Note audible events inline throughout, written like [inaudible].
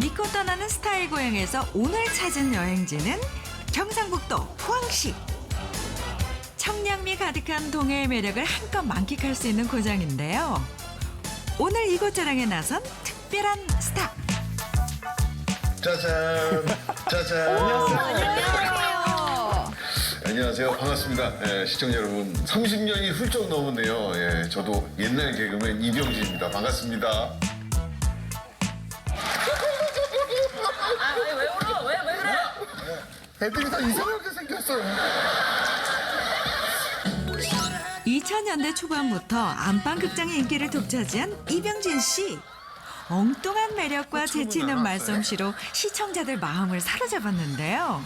믿고 떠나는 스타일 고향에서 오늘 찾은 여행지는 경상북도 포항시. 청량미 가득한 동해의 매력을 한껏 만끽할 수 있는 고장인데요. 오늘 이곳 자랑에 나선 특별한 스타. 짜잔, 짜잔. [laughs] 안녕하세요. 안녕하세요. 반갑습니다. 예, 시청자 여러분. 30년이 훌쩍 넘었네요. 예, 저도 옛날 개그맨 이병진입니다. 반갑습니다. 애들이 다 이상하게 생겼어요. 2000년대 초반부터 안방 극장의 인기를 독차지한 이병진 씨. 엉뚱한 매력과 재치 있는 말솜씨로 시청자들 마음을 사로잡았는데요.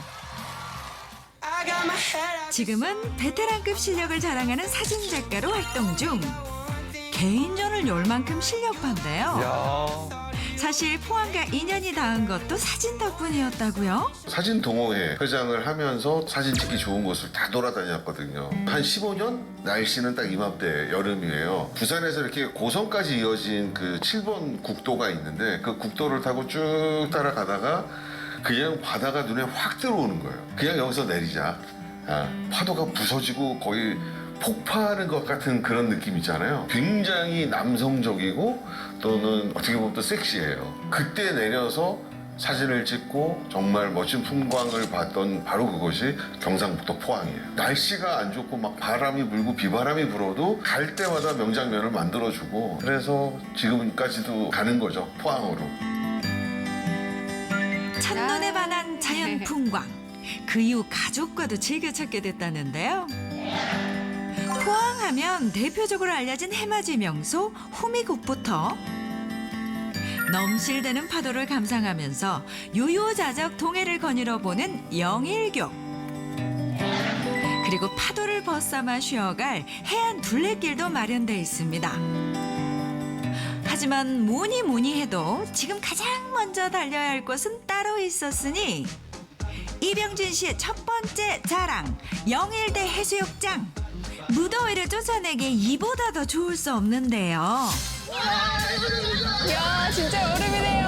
지금은 베테랑급 실력을 자랑하는 사진작가로 활동 중. 개인전을 열 만큼 실력파인데요. 사실 포항과 인연이 닿은 것도 사진 덕분이었다고요. 사진 동호회 회장을 하면서 사진 찍기 좋은 곳을 다 돌아다녔거든요. 한 15년? 날씨는 딱 이맘때 여름이에요. 부산에서 이렇게 고성까지 이어진 그 7번 국도가 있는데 그 국도를 타고 쭉 따라가다가 그냥 바다가 눈에 확 들어오는 거예요. 그냥 여기서 내리자. 아, 파도가 부서지고 거의 폭파하는 것 같은 그런 느낌 있잖아요. 굉장히 남성적이고 또는 어떻게 보면 또 섹시해요. 그때 내려서 사진을 찍고 정말 멋진 풍광을 봤던 바로 그것이 경상북도 포항이에요. 날씨가 안 좋고 막 바람이 불고 비바람이 불어도 갈 때마다 명장면을 만들어주고 그래서 지금까지도 가는 거죠 포항으로. 첫눈에 반한 자연 풍광. 그 이후 가족과도 즐겨 찾게 됐다는데요. 포항하면 대표적으로 알려진 해맞이 명소 호미곶부터 넘실대는 파도를 감상하면서 요요자적 동해를 거닐어 보는 영일교. 그리고 파도를 벗삼아 쉬어갈 해안 둘레길도 마련돼 있습니다. 하지만 뭐니 뭐니 해도 지금 가장 먼저 달려야 할 곳은 따로 있었으니 이병진 씨의 첫 번째 자랑 영일대 해수욕장 무더위를 쫓아내기 이보다 더 좋을 수 없는데요. 야, 진짜 여름이네요.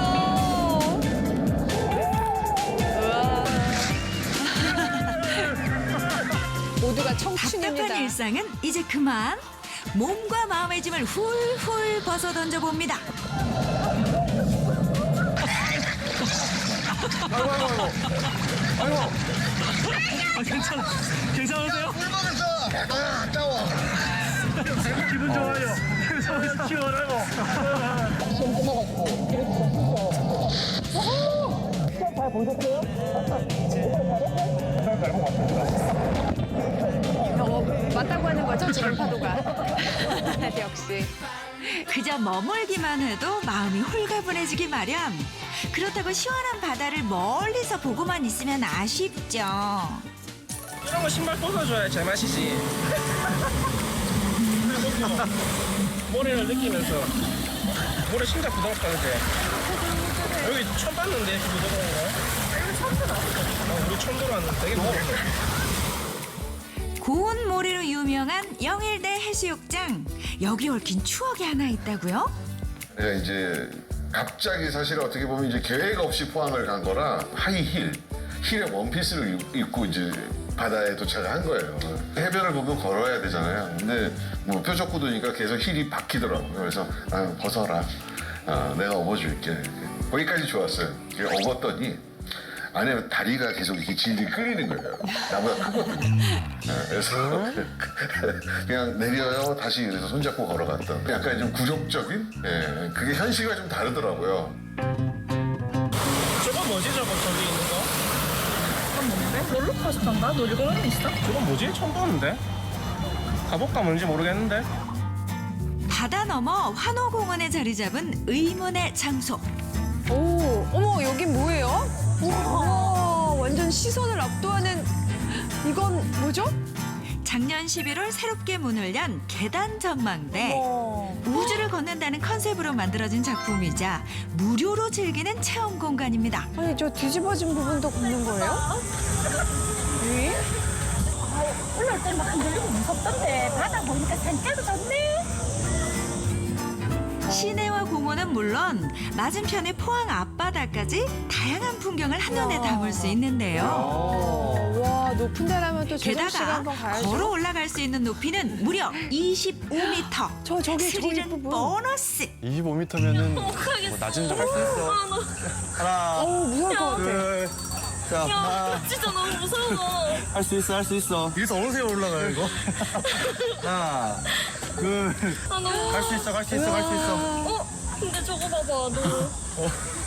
우와. [laughs] 모두가 답답한 청춘입니다. 일상은 이제 그만 몸과 마음의 짐을 훌훌 벗어 던져 봅니다. 아, 괜찮아. 괜찮으세요? 아 따워. 기분 좋아요. 그래서 치워라고. 어, 맞다고 하는 거죠, 지금 파도가. [laughs] 역시. 그저 머물기만 해도 마음이 홀가분해지기 마련. 그렇다고 시원한 바다를 멀리서 보고만 있으면 아쉽죠. 이런 거 신발 벗어줘야 제맛이지. [laughs] 모래를 느끼면서 모래 진짜 부드럽다 그제? 여기 처음 봤는데 부드러운 거? 여기 처음 들어. 어, 우리 처음 들어왔는데 되게 부드럽네. 고운 모래로 유명한 영일대 해수욕장. 여기 얽힌 추억이 하나 있다고요? 내가 이제 갑자기 사실 어떻게 보면 이제 계획 없이 포항을 간 거라 하이힐, 힐에 원피스를 입- 입고 이제 바다에 도착을 한 거예요. 해변을 보면 걸어야 되잖아요. 근데 뭐 표적구도니까 계속 힐이 박히더라고요. 그래서 아, 벗어라. 아, 내가 업어줄게. 거기까지 좋았어요. 업었더니 안에 다리가 계속 이렇게 질질 끌리는 거예요. 나보다 크거든요. 아, 그래서 [laughs] 그냥 내려요. 다시 그래서 손잡고 걸어갔던 약간 좀 굴욕적인 예, 그게 현실과 좀 다르더라고요. 저건 뭐지 저거 저기 롤러코스터인가? 놀이공원 있어? 저건 뭐지? 처음 보는데? 가볼까 뭔지 모르겠는데. 바다 너머 환호공원에 자리 잡은 의문의 장소. 오, 어머, 여긴 뭐예요? 우와, 완전 시선을 압도하는 이건 뭐죠? 작년 11월 새롭게 문을 연 계단 전망대. 어. 우주를 걷는다는 컨셉으로 만들어진 작품이자 무료로 즐기는 체험 공간입니다. 아니, 저 뒤집어진 부분도 걷는 거예요? 위? 올라올 때막 흔들리고 무섭던데 바다 보니까 산책도 좋네. 시내와 공원은 물론 맞은편의 포항 앞바다까지 다양한 풍경을 한눈에 담을 수 있는데요. 어, 와 높은 데라면 또 씨가 게다가 한번 가야죠. 걸어 올라갈 수 있는 높이는 무려 25m. 저 저기 저기 스릴은 부분. 보너스. 25m면은 [laughs] 뭐 낮은 줄 알수 있어. 하나, 어우 무서울 것 같아. 둘, 자, 하나, 진짜 너무 무서워. 할 수 있어, 할 수 있어. 여기서 어느 세월 올라가요 이거? 하나, 둘, 아 너무. 갈 수 있어, 갈 수 있어, 갈 수 있어. 어? 근데 저거 봐봐 너.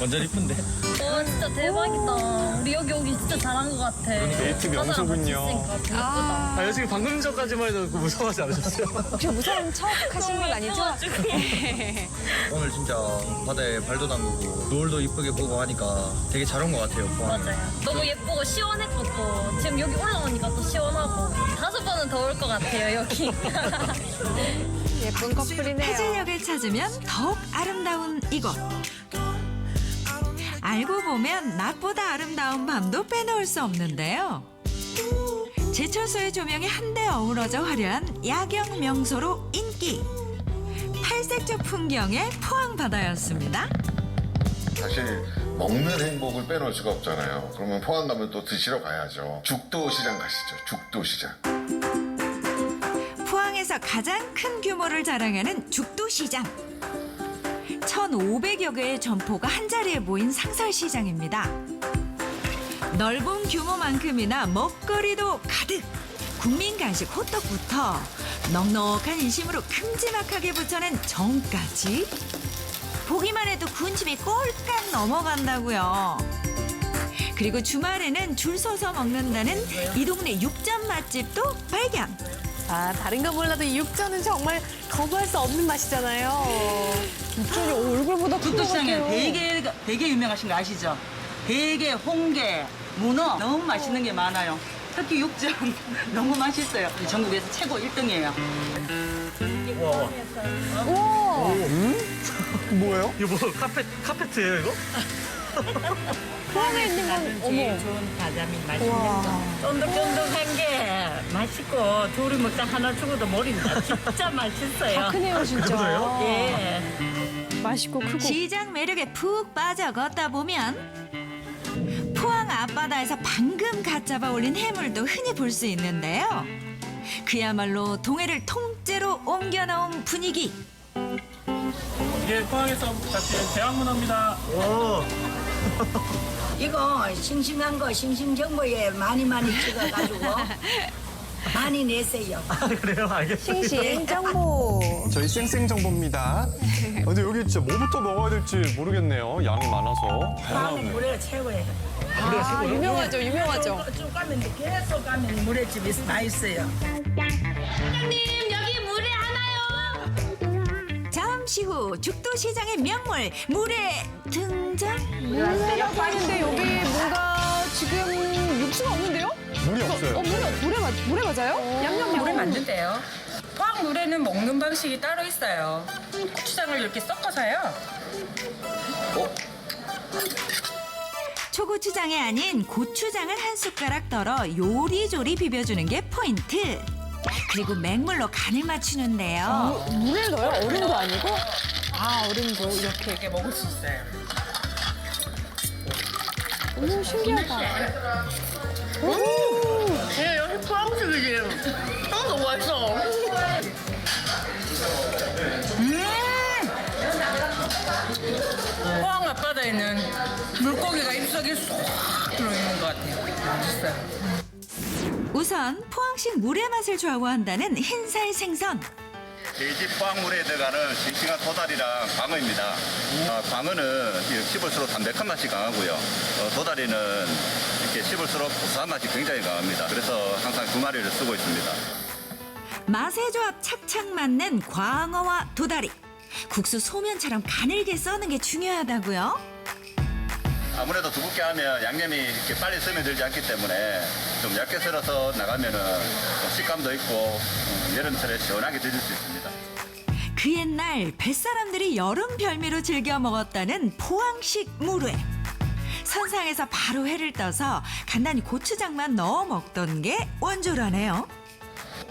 완전 이쁜데. 와 진짜 대박이다. 우리 여기 오기 진짜 잘한 것 같아. 데이트 명소군요. 예쁘다. 아 지금 방금 전까지만 해도 그 무서워하지 않으셨어요? [laughs] 혹시 무서운 척 하신 건 아니죠? [laughs] 오늘 진짜 바다에 발도 담그고 노을도 이쁘게 보고 하니까 되게 잘 온 것 같아요. 포항에. 맞아요. 너무 예쁘고 시원했고 또 지금 여기 올라오니까 또 시원하고 다섯 번은 더 올 것 같아요 여기. [laughs] 예쁜 커플이네요. 해질녘을 찾으면 더욱 아름다운 이곳. 알고 보면 낮보다 아름다운 밤도 빼놓을 수 없는데요. 제철소의 조명이 한데 어우러져 화려한 야경 명소로 인기. 팔색조 풍경의 포항 바다였습니다. 사실 먹는 행복을 빼놓을 수가 없잖아요. 그러면 포항 가면 또 드시러 가야죠. 죽도 시장 가시죠. 죽도 시장. 포항에서 가장 큰 규모를 자랑하는 죽도시장. 1,500여 개의 점포가 한자리에 모인 상설시장입니다. 넓은 규모만큼이나 먹거리도 가득. 국민 간식 호떡부터 넉넉한 인심으로 큼지막하게 붙여낸 정까지 보기만 해도 군침이 꼴깍 넘어간다고요. 그리고 주말에는 줄 서서 먹는다는 이 동네 육전 맛집도 발견. 아 다른 건 몰라도 이 육전은 정말 거부할 수 없는 맛이잖아요. 육전이 얼굴보다 큰것 죽도시장에 같아요. 되게 되게 유명하신 거 아시죠? 대게, 홍게, 문어 너무 맛있는 게 많아요. 특히 육전 [laughs] 너무 맛있어요. 전국에서 최고 1등이에요. 뭐예요? 이거 뭐 카페 카페트예요 이거? [laughs] 포항에 있는 건 어머. 좋은 가자미 맛있는 쫀득쫀득한 게 맛있고 둘이 먹다 하나 죽어도 모른다. [laughs] 진짜 맛있어요. 다 크네요 진짜. 예. 맛있고 크고. 시장 매력에 푹 빠져 걷다 보면 포항 앞바다에서 방금 갓 잡아 올린 해물도 흔히 볼 수 있는데요. 그야말로 동해를 통째로 옮겨 놓은 분위기. 이게 포항에서 같이 대학문화입니다. 오. [laughs] 이거 싱싱한 거 싱싱정보에 많이 많이 찍어가지고 [laughs] 많이 내세요. 아 그래요? 알겠습니다. 싱싱 정보. [laughs] 저희 쌩쌩 정보입니다. 근데 여기 진짜 뭐부터 먹어야 될지 모르겠네요. 양이 많아서. 다음에 물에 최고예요. 아 유명하죠 유명하죠. 쭉 가면 돼. 계속 가면 물회집이 다 있어요. 잠시 후 죽도 시장의 명물 물의 등장. 물회라고 하는데 여기 뭔가 지금 육수가 없는데요? 물이 어 없어요. 물에 물에 맞 물에 맞아요? 양념 물에. 만든대요. 포항 물에는 먹는 방식이 따로 있어요. 고추장을 이렇게 섞어서요. 초고추장이 아닌 고추장을 한 숟가락 덜어 요리조리 비벼주는 게 포인트. 그리고 맹물로 간을 맞추는데요. 물을 넣어요? 얼음도 아니고? 아 얼음도 이렇게. 이렇게 먹을 수 있어요. 오 신기하다. 예, 여기 포항식이지. 어, 너무 맛있어. 포항 앞바다에는 물고기가 입속에 쏙 들어있는 것 같아요. 맛있어요. 우선 포항식 물의 맛을 좌우한다는 흰살 생선. 집 포항물에 들어가는 싱싱한 도다리랑 광어입니다. 아, 광어는 씹을수록 담백한 맛이 강하고요. 어, 도다리는 이렇게 씹을수록 고소한 맛이 굉장히 강합니다. 그래서 항상 두 마리를 쓰고 있습니다. 맛의 조합 착착 맞는 광어와 도다리. 국수 소면처럼 가늘게 써는 게 중요하다고요. 아무래도 두껍게 하면 양념이 이렇게 빨리 스며들지 않기 때문에 좀 얇게 썰어서 나가면은 좀 식감도 있고 어, 여름철에 시원하게 드실 수 있습니다. 그 옛날 뱃사람들이 여름 별미로 즐겨 먹었다는 포항식 물회. 선상에서 바로 회를 떠서 간단히 고추장만 넣어 먹던 게 원조라네요.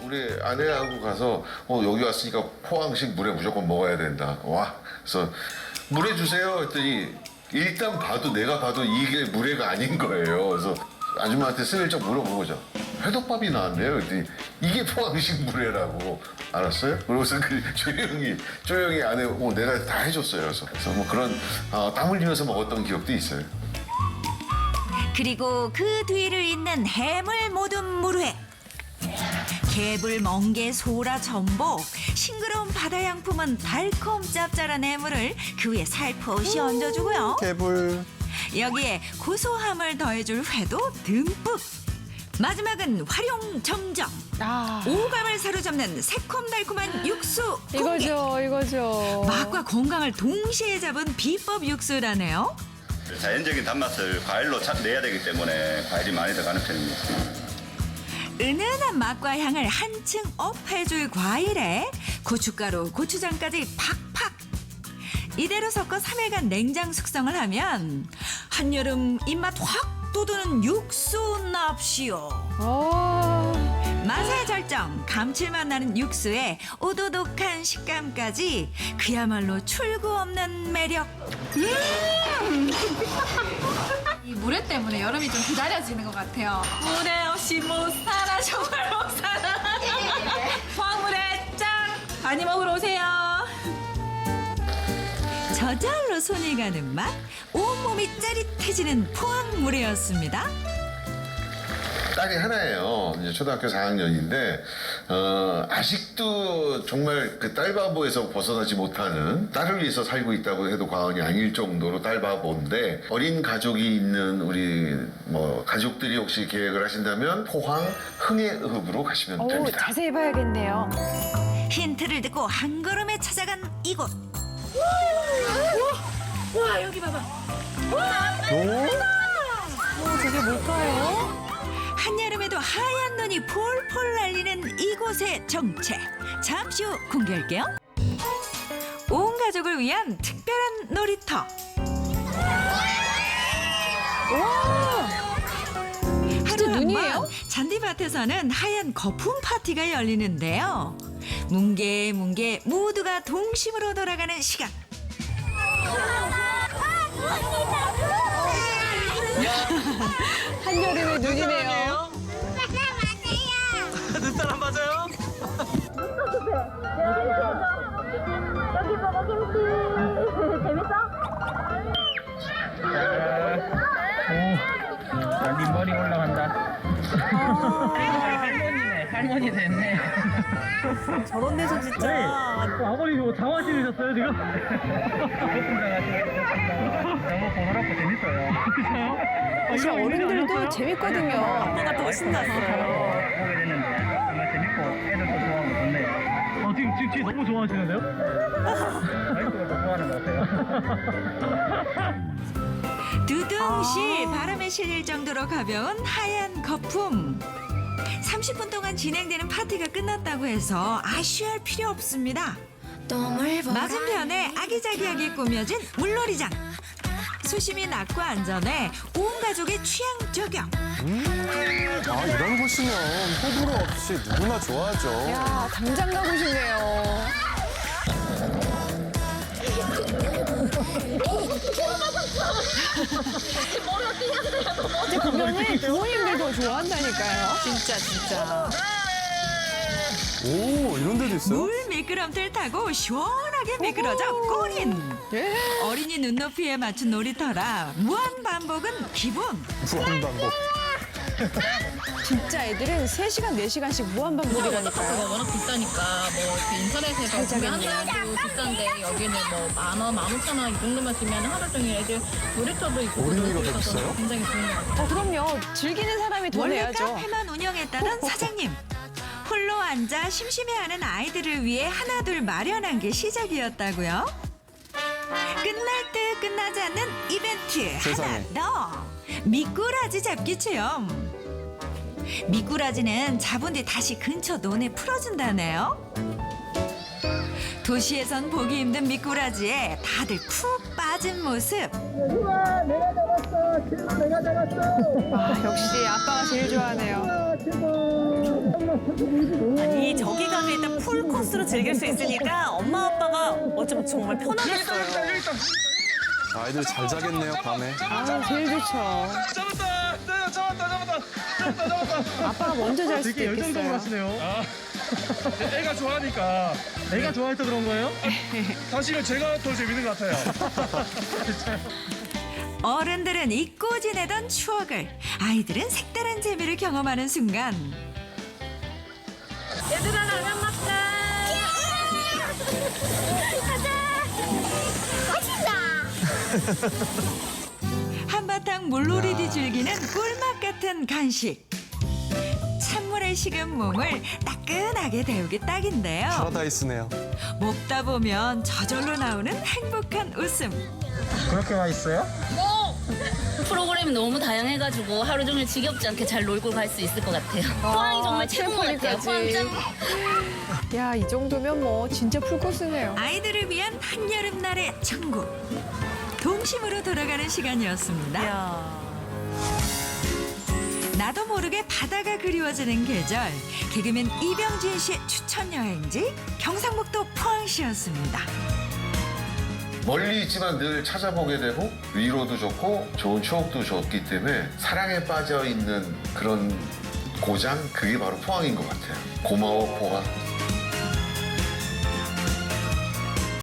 우리 아내하고 가서 어, 여기 왔으니까 포항식 물에 무조건 먹어야 된다. 와 그래서 물에 주세요 했더니 일단 봐도 내가 봐도 이게 물회가 아닌 거예요. 그래서 아줌마한테 슬쩍 물어본 거죠. 회덮밥이 나왔네요. 그랬더니 이게 포항식 물회라고 알았어요? 그러고서 그 조용히 조용히 안에 어, 내가 다 해줬어요. 그래서, 그래서 뭐 그런 어, 땀 흘리면서 먹었던 기억도 있어요. 그리고 그 뒤를 잇는 해물 모둠 물회. 개불, 멍게, 소라, 전복, 싱그러운 바다 양품은 달콤 짭짤한 해물을 그 위에 살포시 얹어주고요. 개불. 여기에 고소함을 더해줄 회도 듬뿍. 마지막은 활용 정정. 아, 오감을 사로잡는 새콤달콤한 육수 공개. 이거죠, 이거죠. 맛과 건강을 동시에 잡은 비법 육수라네요. 자연적인 단맛을 과일로 차- 내야 되기 때문에 과일이 많이 들어가는 편입니다. 은은한 맛과 향을 한층 업해줄 과일에 고춧가루, 고추장까지 팍팍. 이대로 섞어 3일간 냉장 숙성을 하면 한여름 입맛 확 돋우는 육수 납시오. 어, 맛의 절정, 감칠맛 나는 육수에 오도독한 식감까지 그야말로 출구 없는 매력. 이 [laughs] 물회 때문에 여름이 좀 기다려지는 것 같아요. 물에 없이 못 살아 정말 못 살아 [laughs] 포항물에 짱 많이 먹으러 오세요 저절로 손이 가는 맛, 온몸이 짜릿해지는 포항물이었습니다. 딸이 하나예요. 이제 초등학교 4학년인데 어, 아직도 정말 그 딸바보에서 벗어나지 못하는 딸을 위해서 살고 있다고 해도 과언이 아닐 정도로 딸바보인데 어린 가족이 있는 우리 뭐 가족들이 혹시 계획을 하신다면 포항 흥해읍으로 가시면 오, 됩니다. 자세히 봐야겠네요. 힌트를 듣고 한 걸음에 찾아간 이곳. 와 여기 봐봐 어, 저게 뭘까요? 한여름에도 하얀 눈이 폴폴 날리는 이곳의 정체. 잠시 후 공개할게요. 온 가족을 위한 특별한 놀이터. 하루 눈이에요? 잔디밭에서는 하얀 거품 파티가 열리는데요. 뭉게 뭉게 모두가 동심으로 돌아가는 시간. [laughs] 한여름의 눈이네요. [laughs] 눈사람 맞아요? 야, 네 머리 올라간다. 할머니네, 할머니 됐네. 저런 데서 진짜. 아버님 뭐 당황하시셨어요 지금? 너무 번거롭고 재밌어요. 사실 어른들도 재밌거든요. 아빠가 더 신났어요. 됐는데 지금 뒤에 너무 좋아하시는데요? 와이프가 더 좋아하는 것 같아요. 두둥실 바람에 실릴 정도로 가벼운 하얀 거품. 30분 동안 진행되는 파티가 끝났다고 해서 아쉬워할 필요 없습니다. 맞은편에 아기자기하게 꾸며진 물놀이장. 수심이 낮고 안전해 온 가족의 취향 저격. 아, 이런 곳이면 호불호 없이 누구나 좋아하죠. 야, 당장 가고 싶네요. 근데 보면은 부모님들도 좋아한다니까요. 진짜, 진짜. 오, 이런 데도 있어요? 물 미끄럼틀 타고 시원하게 미끄러져 꼬린. 예. 어린이 눈높이에 맞춘 놀이터라 무한 반복은 기본. 무한 반복. 진짜 애들은 3시간, 4시간씩 무한반복이라니까요. 워낙 비싸니까 뭐 이렇게 인터넷에서 구매하는 것도 비싼데 여기는 뭐 만 원, 만 오천 원 이 정도만 주면 하루 종일 애들 놀이터도 있고 어린이가 더 비싸요? 굉장히 좋은 것 같아요. 어, 그럼요. 즐기는 사람이 돈 원래 내야죠. 카페만 운영했다던 사장님. 홀로 앉아 심심해하는 아이들을 위해 하나둘 마련한 게 시작이었다고요. 끝날 듯 끝나지 않는 이벤트 세상에. 하나 더 미꾸라지 잡기 체험. 미꾸라지는 잡은 뒤 다시 근처 논에 풀어준다네요. 도시에선 보기 힘든 미꾸라지에 다들 푹 빠진 모습. 아, 역시 아빠가 제일 좋아하네요. 아니 저기 가서 일단 풀 코스로 즐길 수 있으니까 엄마 아빠가 어쩌면 정말 편하겠어요. 아이들 잘 자겠네요, 밤에. 아, 제일 좋죠. 잡았다! 아빠가 먼저 잘 수도 되게 열정적으로 있겠어요. 하시네요. 아, 애가 좋아하니까. 애가 좋아해서 그런 거예요? [laughs] 사실은 제가 더 재밌는 것 같아요. 어른들은 잊고 지내던 추억을 아이들은 색다른 재미를 경험하는 순간 얘들아 라면 먹자. 한바탕 물놀이도 즐기는 꿀맛 같은 간식. 찬물에 식은 몸을 따끈하게 데우기 딱인데요. 파라다이스네요. 먹다 보면 저절로 나오는 행복한 웃음. 그렇게 맛있어요? 프로그램이 너무 다양해가지고 하루 종일 지겹지 않게 잘 놀고 갈 수 있을 것 같아요. 포항이 정말 최고 같아요. 포항 짱. 야, 이 정도면 뭐 진짜 풀코스네요. 아이들을 위한 한여름날의 천국. 동심으로 돌아가는 시간이었습니다. 나도 모르게 바다가 그리워지는 계절. 개그맨 이병진 씨의 추천 여행지 경상북도 포항시였습니다. 멀리 있지만 늘 찾아보게 되고 위로도 좋고 좋은 추억도 줬기 때문에 사랑에 빠져 있는 그런 고장 그게 바로 포항인 것 같아요. 고마워 포항.